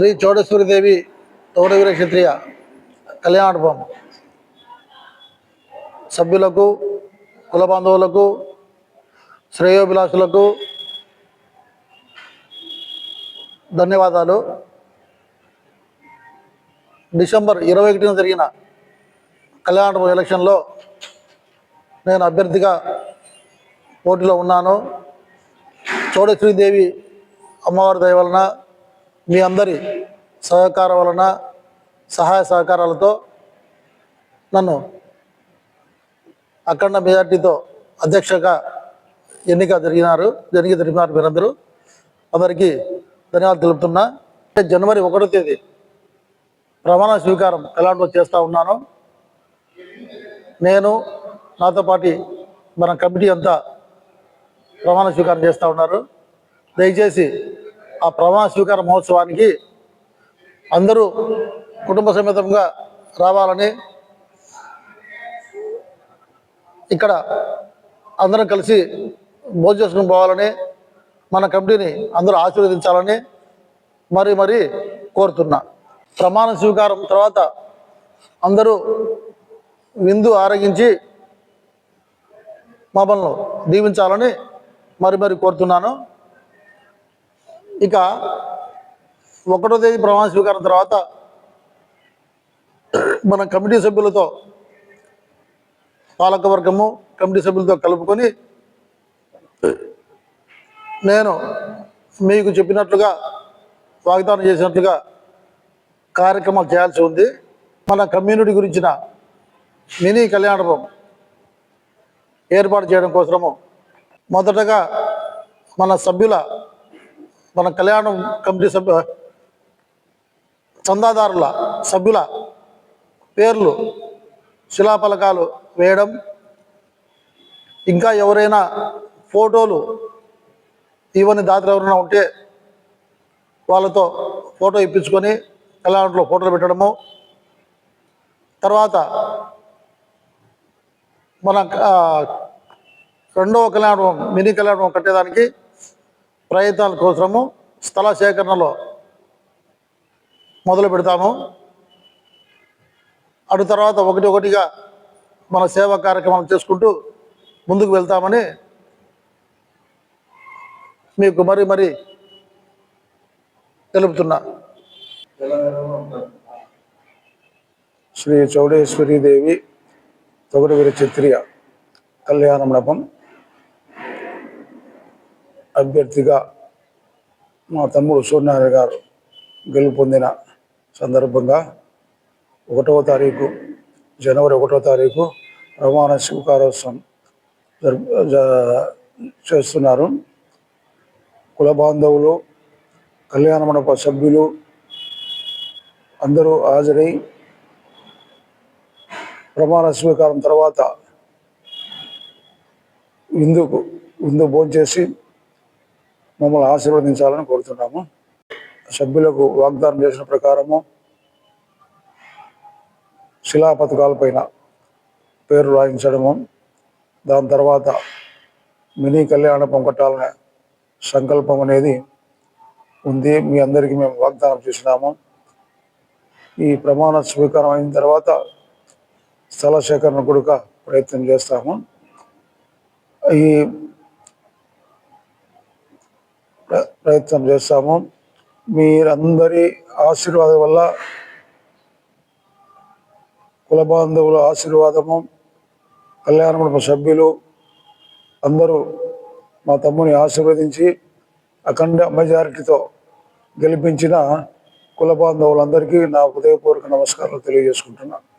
శ్రీ చోడేశ్వరిదేవి తౌడవీర క్షత్రియ కళ్యాణపం సభ్యులకు కుల బాంధవులకు శ్రేయోభిలాషులకు ధన్యవాదాలు. డిసెంబర్ ఇరవై ఒకటిన జరిగిన కళ్యాణపురం ఎలక్షన్లో నేను అభ్యర్థిగా పోటీలో ఉన్నాను. చోడేశ్వరీదేవి అమ్మవారి దయ వలన మీ అందరి సహకారం వలన సహాయ సహకారాలతో నన్ను అఖండ మెజార్టీతో అధ్యక్షగా ఎన్నిక జరిగినారు. జరిగి జరిగినారు మీరందరూ. అందరికీ ధన్యవాదాలు తెలుపుతున్నా. జనవరి ఒకటో తేదీ ప్రమాణ స్వీకారం ఎలాంటివో చేస్తూ ఉన్నాను. నేను నాతో పాటు మన కమిటీ అంతా ప్రమాణ స్వీకారం చేస్తూ ఉన్నారు. దయచేసి ఆ ప్రమాణ స్వీకార మహోత్సవానికి అందరూ కుటుంబ సమేతంగా రావాలని ఇక్కడ అందరం కలిసి భోజనం చేసుకుని పోవాలని మన కమిటీని అందరూ ఆశీర్వదించాలని మరి మరి కోరుతున్నా. ప్రమాణ స్వీకారం తర్వాత అందరూ విందు ఆరగించి మమ్మల్ని దీవించాలని మరి మరి కోరుతున్నాను. ఇక ఒకటో తేదీ ప్రమాణ స్వీకారం తర్వాత మన కమిటీ సభ్యులతో పాలకవర్గము కమిటీ సభ్యులతో కలుపుకొని నేను మీకు చెప్పినట్లుగా వాగ్దానం చేసినట్లుగా కార్యక్రమాలు చేయాల్సి ఉంది. మన కమ్యూనిటీ గురించిన మినీ కళ్యాణం ఏర్పాటు చేయడం కోసము మొదటగా మన సభ్యుల మన కళ్యాణం కమిటీ సభ్యు చందాదారుల సభ్యుల పేర్లు శిలాఫలకాలు వేయడం ఇంకా ఎవరైనా ఫోటోలు ఇవన్నీ దాతలు ఎవరైనా ఉంటే వాళ్ళతో ఫోటో ఇప్పించుకొని కళ్యాణంలో ఫోటోలు పెట్టడము. తర్వాత మన రెండవ కళ్యాణం మినీ కళ్యాణం కట్టేదానికి ప్రయత్నాల కోసము స్థల సేకరణలో మొదలు పెడతాము. అటు తర్వాత ఒకటి ఒకటిగా మన సేవా కార్యక్రమాలు చేసుకుంటూ ముందుకు వెళ్తామని మీకు మరి మరి తెలుపుతున్నా. శ్రీ చౌడేశ్వరీదేవి తొగడవీర చిత్రియ కళ్యాణ మండపం. అభ్యర్థిగా మా తమ్ముడు సూర్యనారాయణ గారు గెలుపొందిన సందర్భంగా ఒకటవ తారీఖు జనవరి ఒకటో తారీఖు ప్రమాణ స్వీకారోత్సవం జరుపు చేస్తున్నారు. కుల బాంధవులు కళ్యాణ మండప సభ్యులు అందరూ హాజరై ప్రమాణ స్వీకారం తర్వాత విందుకు విందు భోంచేసి మమ్మల్ని ఆశీర్వదించాలని కోరుతున్నాము. సభ్యులకు వాగ్దానం చేసిన ప్రకారము శిలా పథకాలపైన పేరు రాయించడము దాని తర్వాత మినీ కళ్యాణపం కట్టాలనే సంకల్పం అనేది ఉంది. మీ అందరికీ మేము వాగ్దానం చేసినాము. ఈ ప్రమాణ స్వీకారం అయిన తర్వాత స్థల సేకరణ కొడుక ప్రయత్నం చేస్తాము. ఈ ప్రయత్నం చేస్తాము. మీరందరి ఆశీర్వాదం వల్ల కుల బాంధవుల ఆశీర్వాదము కళ్యాణ మండప సభ్యులు అందరూ మా తమ్ముని ఆశీర్వదించి అఖండ మెజారిటీతో గెలిపించిన కుల బాంధవులందరికీ నా హృదయపూర్వక నమస్కారాలు తెలియజేసుకుంటున్నాను